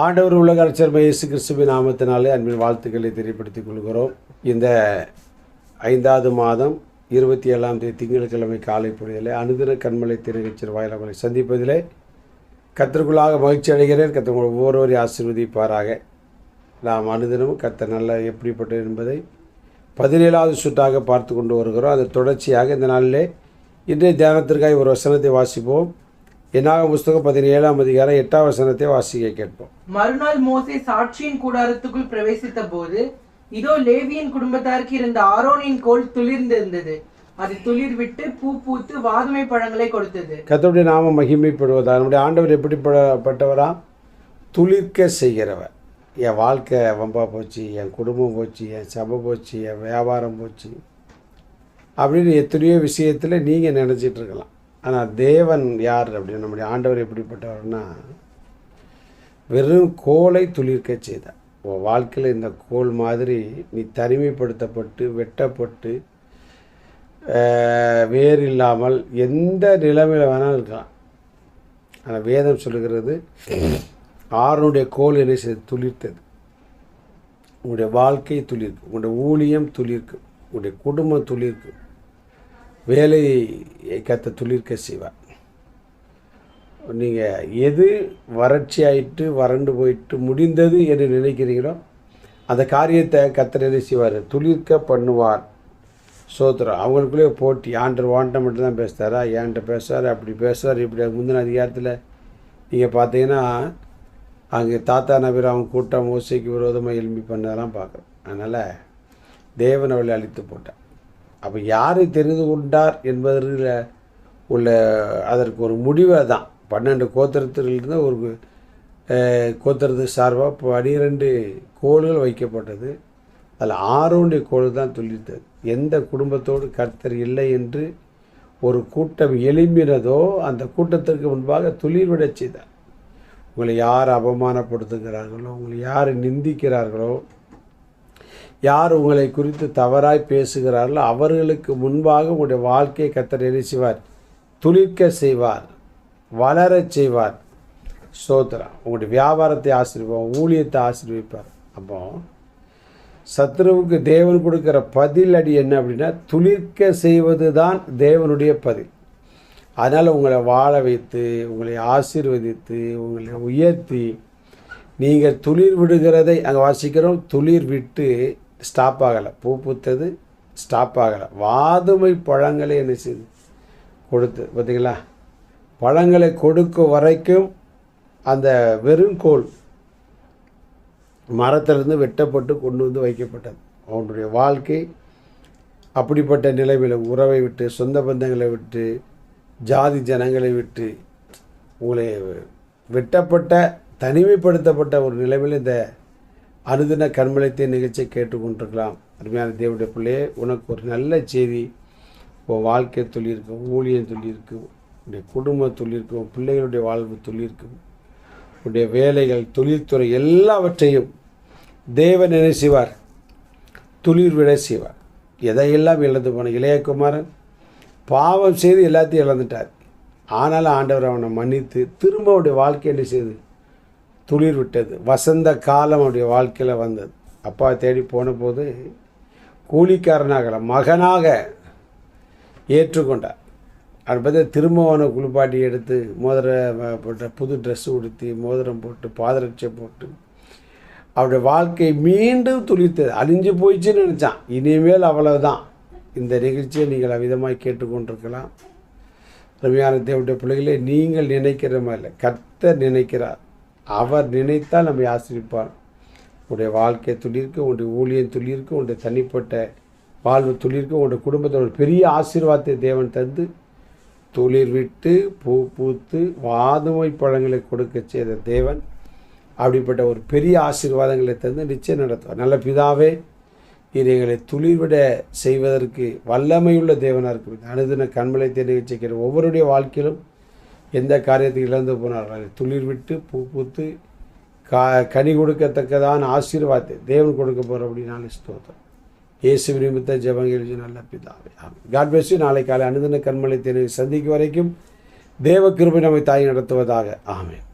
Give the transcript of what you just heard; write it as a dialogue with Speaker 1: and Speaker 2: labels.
Speaker 1: ஆண்டவர் உலக அரசர் இயேசு கிறிஸ்துவின் நாமத்தினாலே அன்பின் வாழ்த்துக்களை தெரியப்படுத்திக் கொள்கிறோம். இந்த ஐந்தாவது மாதம் இருபத்தி ஏழாம் தேதி திங்கட்கிழமை காலை பொழுதிலே அனுதின கண்மலை திருநிகழ்ச்சி வாயிலாக சந்திப்பதிலே கத்திற்குள்ளாக மகிழ்ச்சி அடைகிறேன். கத்த உங்கள் ஒவ்வொருவரையும் ஆசீர்வதிப்பாராக. நாம் அனுதினமும் கத்த நல்ல எப்படிப்பட்டது என்பதை பதினேழாவது சுற்றாக பார்த்து கொண்டு வருகிறோம். அது தொடர்ச்சியாக இந்த நாளிலே இன்றைய தியானத்திற்காக ஒரு வசனத்தை வாசிப்போம். என்னாக புஸ்தகம் பதினேழாம் அதிகாரம் எட்டாம் வசனத்தை வாசிக்க கேட்போம்.
Speaker 2: மறுநாள் மோசே சாட்சியின் கூடாரத்துக்குள் பிரவேசித்த போது இதோ லேவியின் குடும்பத்தாருக்கு இருந்த ஆரோனின் கோல் துளிர்ந்திருந்தது. அது துளிர் விட்டு பூ பூத்து வாதுமை பழங்களை கொடுத்தது.
Speaker 1: கத்தோடைய நாம மகிமைப்படுவதா நம்முடைய ஆண்டவர் எப்படிப்பட்டவரா துளிர்க்க செய்கிறவர். என் வாழ்க்கை வம்பா போச்சு என் குடும்பம் போச்சு என் சபை போச்சு என் வியாபாரம் போச்சு. அப்படின்னு எத்தனையோ விஷயத்தில் நீங்கள் நினச்சிட்டு இருக்கலாம். ஆனால் தேவன் யார் அப்படின்னு நம்முடைய ஆண்டவர் எப்படிப்பட்டவர்னா வெறும் கோலை துளிர்க்க செய்தார் உன் வாழ்க்கையில் இந்த கோல் மாதிரி நீ தனிமைப்படுத்தப்பட்டு வெட்டப்பட்டு வேர் இல்லாமல் எந்த நிலைமையில் வேணாலும் இருக்கலாம். ஆனால் வேதம் சொல்லுகிறது ஆறுனுடைய கோல் என்ன செய்து துளிர்த்தது. உங்களுடைய வாழ்க்கை துளிர்க்கும். உங்களுடைய ஊழியம் துளிர்க்கும். உங்களுடைய குடும்பம் துளிர்க்கும். வேலையை கத்த துளிர்க்க செய்வார். நீங்கள் எது வறட்சி ஆயிட்டு வறண்டு போயிட்டு முடிந்தது என்று நினைக்கிறீங்களோ அந்த காரியத்தை கத்தர் என்ன செய்வார்? துளிர்க்க பண்ணுவார். சோத்திரம். அவங்களுக்குள்ளே போட்டி. ஆண்டர் வாண்ட மட்டும்தான் பேசுகிறாரா ஏன்ட்ட பேசுகிறார் அப்படி பேசுகிறார் இப்படி. முந்தின அதிகாரத்தில் நீங்கள் பார்த்தீங்கன்னா அங்கே தாத்தா நபர் அவங்க கூட்டம் ஓசைக்கு விரோதமாக எழுப்பி பண்ணதெல்லாம் பார்க்குறோம். அதனால் தேவன் அவளை அழித்து போட்டான் அப்போ யாரை தெரிந்து கொண்டார் என்பதில் உள்ள அதற்கு ஒரு முடிவை தான் பன்னெண்டு கோத்திரத்திலிருந்து ஒரு கோத்திரத்து சார்பாக பனிரெண்டு கோள்கள் வைக்கப்பட்டது. அதில் ஆரோடைய கோள் தான் துளிர்த்தது எந்த குடும்பத்தோடு கர்த்தர் இல்லை என்று ஒரு கூட்டம் எழும்பினதோ அந்த கூட்டத்திற்கு முன்பாக துளிர்விடச் செய்தார். உங்களை யார் அவமானப்படுத்துகிறார்களோ உங்களை யார் நிந்திக்கிறார்களோ யார் உங்களை குறித்து தவறாய் பேசுகிறார்களோ அவர்களுக்கு முன்பாக உங்களுடைய வாழ்க்கையை கத்தர் என்ன செய்வார்? துளிர்க்க செய்வார். வளரச் செய்வார். ஸ்தோத்திரம். உங்களுடைய வியாபாரத்தை ஆசீர்வார் ஊழியத்தை ஆசிர்விப்பார் அப்போ சத்ருவுக்கு தேவன் கொடுக்குற பதில் அடி என்ன அப்படின்னா துளிர்க்க செய்வது தான் தேவனுடைய பதில். அதனால் உங்களை வாழ வைத்து உங்களை ஆசீர்வதித்து உங்களை உயர்த்தி நீங்கள் துளிர் விடுகிறதை அங்கே வாசிக்கிறோம். துளிர் விட்டு ஸ்டாப் ஆகலை. பூ பூத்தது ஸ்டாப் ஆகலை. வாதுமை பழங்களை என்ன செய்து? கொடுத்து பார்த்தீங்களா பழங்களை கொடுக்கும் வரைக்கும் அந்த வெறுங்கோல் மரத்திலிருந்து வெட்டப்பட்டு கொண்டு வந்து வைக்கப்பட்டது. அவனுடைய வாழ்க்கை அப்படிப்பட்ட நிலைமையில் உறவை விட்டு சொந்த பந்தங்களை விட்டு ஜாதி ஜனங்களை விட்டு உங்களை வெட்டப்பட்ட தனிமைப்படுத்தப்பட்ட ஒரு நிலைமையில் இந்த அனுதின கண்மலைத்திய நிகழ்ச்சியை கேட்டுக்கொண்டிருக்கலாம். அருமையான தேவடைய பிள்ளையே உனக்கு ஒரு நல்ல செய்தி. உன் வாழ்க்கை சொல்லியிருக்கும் ஊழியம் சொல்லியிருக்கும் உடைய குடும்ப தொழிற்கும் பிள்ளைகளுடைய வாழ்வு தொழிற்கும் உடைய வேலைகள் தொழில்துறை எல்லாவற்றையும் தேவன் என்ன செய்வார்? துளிர் விட செய்வார். எதையெல்லாம் இழந்து போன இளையகுமாரன் பாவம் செய்து எல்லாத்தையும் இழந்துட்டார். ஆனால் ஆண்டவர் அவனை மன்னித்து திரும்ப அவருடைய வாழ்க்கை என்ன செய்து? துளிர் விட்டது வசந்த காலம் அவனுடைய வாழ்க்கையில் வந்தது. அப்பா தேடி போன போது கூலிக்காரனாக மகனாக ஏற்றுக்கொண்டார். அது பார்த்தா திரும்ப குளிப்பாட்டி எடுத்து மோதிர போட்ட புது ட்ரெஸ்ஸு உடுத்தி மோதிரம் போட்டு பாதரட்சை போட்டு அவருடைய வாழ்க்கை மீண்டும் துளித்தது அழிஞ்சு போயிடுச்சுன்னு நினச்சான். இனிமேல் அவ்வளவுதான். இந்த நிகழ்ச்சியை நீங்கள் அவ்விதமாக கேட்டுக்கொண்டிருக்கலாம். ரம்யான தேவனுடைய பிள்ளைகளே நீங்கள் நினைக்கிற மாதிரி இல்லை கர்த்தர் நினைக்கிறார். அவர் நினைத்தால் நம்மை ஆசிரிப்பார். உன்னுடைய வாழ்க்கை துளிர்க்கு உன்னுடைய ஊழியம் துளிர்க்கு உன்னுடைய தனிப்பட்ட வாழ்வு துளிர்க்கு உன்னுடைய குடும்பத்தோட பெரிய ஆசீர்வாதத்தை தேவன் தந்து துளிர் விட்டு பூ பூத்து வாதுமை பழங்களை கொடுக்க செய்த தேவன் அப்படிப்பட்ட ஒரு பெரிய ஆசீர்வாதங்களை தந்து நிச்சயம் நடத்துவார். நல்ல பிதாவே நீர் எங்களை துளிர்விட செய்வதற்கு வல்லமையுள்ள தேவனாக இருக்கும் அனுதின கண்மலை தெரிவிச்சிருக்கிற ஒவ்வொருடைய வாழ்க்கையிலும் எந்த காரியத்தை இழந்து போனார்கள் துளிர் விட்டு பூ பூத்து கா கனி கொடுக்கத்தக்கதான ஆசீர்வாதத்தை தேவன் கொடுக்க போகிற அப்படின்னாலே ஸ்தோத்திரம். இயேசு நிமித்த ஜெபங்கள் நல்ல பிதாவே. காட் bless நாளை காலை அனுதின கண்மலை தேனை சந்திக்கும் வரைக்கும் தேவ கிருபை நம்மை தாய் நடத்துவதாக. ஆமேன்.